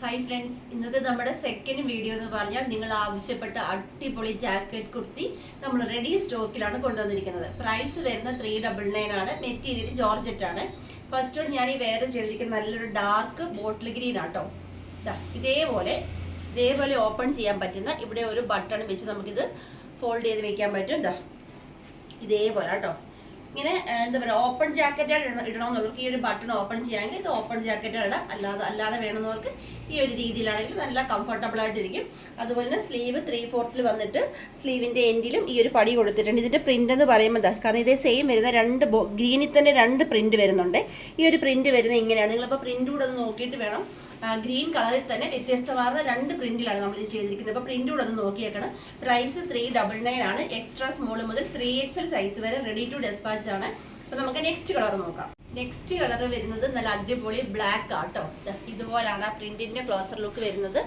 Hi friends ഇന്നത്തെ നമ്മുടെ second video എന്ന് പറഞ്ഞാൽ നിങ്ങൾ ആവശ്യപ്പെട്ട അടിപൊളി ജാക്കറ്റ് കുർത്തി നമ്മൾ റെഡി സ്റ്റോക്കിലാണ് കൊണ്ടുവന്നിരിക്കുന്നത്. പ്രൈസ് വരുന്ന ത്രീ ഡബിൾ നയൻ ആണ്. മെറ്റീരിയൽ ജോർജറ്റ് ആണ്. ഫസ്റ്റ് ഞാൻ ഈ വേറെ ചെയ്തിരിക്കുന്ന നല്ലൊരു ഡാർക്ക് ബോട്ടിൽ ഗ്രീൻ ആട്ടോ. ഇതേപോലെ ഇതേപോലെ ഓപ്പൺ ചെയ്യാൻ പറ്റുന്ന ഇവിടെ ഒരു ബട്ടൺ വെച്ച് നമുക്കിത് ഫോൾഡ് ചെയ്ത് വെക്കാൻ പറ്റും. ഇതേപോലെ കേട്ടോ ഇങ്ങനെ എന്താ പറയുക ഓപ്പൺ ജാക്കറ്റായിട്ട് ഇടണമെന്നുള്ളവർക്ക് ഈ ഒരു ബട്ടൺ ഓപ്പൺ ചെയ്യാമെങ്കിൽ ഇത് ഓപ്പൺ ജാക്കറ്റായിട്ട് ഇടാം. അല്ലാതെ അല്ലാതെ വേണമെന്നവർക്ക് ഈ ഒരു രീതിയിലാണെങ്കിൽ നല്ല കംഫർട്ടബിൾ ആയിട്ടിരിക്കും. അതുപോലെ തന്നെ സ്ലീവ് ത്രീ ഫോർത്തിൽ വന്നിട്ട് സ്ലീവിന്റെ എൻഡിലും ഈ ഒരു പടി കൊടുത്തിട്ടുണ്ട്. ഇതിന്റെ പ്രിന്റ് എന്ന് പറയുമ്പോൾ കാരണം ഇതേ സെയിം വരുന്ന രണ്ട് ഗ്രീനിൽ തന്നെ രണ്ട് പ്രിന്റ് വരുന്നുണ്ട്. ഈ ഒരു പ്രിന്റ് വരുന്നത് ഇങ്ങനെയാണ്. നിങ്ങളിപ്പോൾ പ്രിന്റ് കൂടെ ഒന്ന് നോക്കിയിട്ട് വേണം. ഗ്രീൻ കളറിൽ തന്നെ വ്യത്യസ്തമാർന്ന രണ്ട് പ്രിന്റിലാണ് നമ്മൾ ഇത് ചെയ്തിരിക്കുന്നത്. അപ്പോൾ പ്രിന്റ് കൂടെ ഒന്ന് നോക്കിയേക്കണം. പ്രൈസ് ത്രീ ഡബിൾ നയൻ ആണ്. എക്സ്ട്രാ സ്മോൾ മുതൽ ത്രീ എക്സൽ സൈസ് വരെ റെഡി ടു ഡെസ്പാച്ച് ആണ്. അപ്പോൾ നമുക്ക് നെക്സ്റ്റ് കളർ നോക്കാം. നെക്സ്റ്റ് കളർ വരുന്നത് നല്ല അടിപൊളി ബ്ലാക്ക് ആട്ടോ. ഇതുപോലാണ് ആ പ്രിന്റിന്റെ ക്ലോസർ ലുക്ക് വരുന്നത്.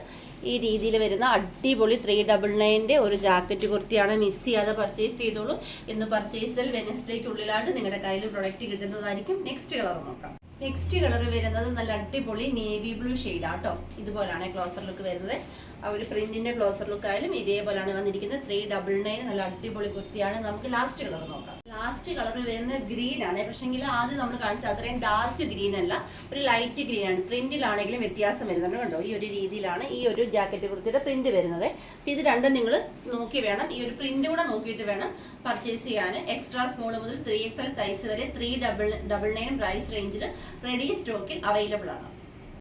ഈ രീതിയിൽ വരുന്ന അടിപൊളി ത്രീ ഡബിൾ നയന്റെ ഒരു ജാക്കറ്റ് കുർത്തിയാണ് മിസ് ചെയ്യാതെ പർച്ചേസ് ചെയ്തോളൂ. ഇന്ന് പർച്ചേസിൽ വെനസ്ഡേക്കുള്ളിലായിട്ട് നിങ്ങളുടെ കയ്യിൽ പ്രൊഡക്റ്റ് കിട്ടുന്നതായിരിക്കും. നെക്സ്റ്റ് കളർ നോക്കാം. നെക്സ്റ്റ് കളർ വരുന്നത് നല്ല അടിപൊളി നേവി ബ്ലൂ ആട്ടോ. ഇതുപോലാണ് ക്ലോസർ ലുക്ക് വരുന്നത്. ആ ഒരു പ്രിന്റിന്റെ ക്ലോസർ ലുക്ക് ആയാലും ഇതേപോലെയാണ് വന്നിരിക്കുന്നത്. ത്രീ ഡബിൾ നയൻ നല്ല അടിപൊളി കുർത്തിയാണ്. നമുക്ക് ലാസ്റ്റ് കളർ നോക്കാം. ലാസ്റ്റ് കളർ വരുന്നത് ഗ്രീൻ ആണ്. പക്ഷെങ്കിൽ ആദ്യം നമ്മൾ കാണിച്ച അത്രയും ഡാർക്ക് ഗ്രീൻ അല്ല ഒരു ലൈറ്റ് ഗ്രീൻ ആണ്. പ്രിന്റിലാണെങ്കിലും വ്യത്യാസം വരുന്നുണ്ട് കണ്ടോ? ഈ ഒരു രീതിയിലാണ് ഈ ഒരു ജാക്കറ്റ് കുർത്തിയുടെ പ്രിന്റ് വരുന്നത്. അപ്പോൾ ഇത് രണ്ടും നിങ്ങൾ നോക്കി വേണം. ഈ ഒരു പ്രിന്റ് കൂടെ നോക്കിയിട്ട് വേണം പർച്ചേസ് ചെയ്യാൻ എക്സ്ട്രാ സ്മോൾ മുതൽ ത്രീ എക്സ് സൈസ് വരെ three double double nine price റേഞ്ചിൽ റെഡി സ്റ്റോക്കിൽ അവൈലബിൾ ആണ്.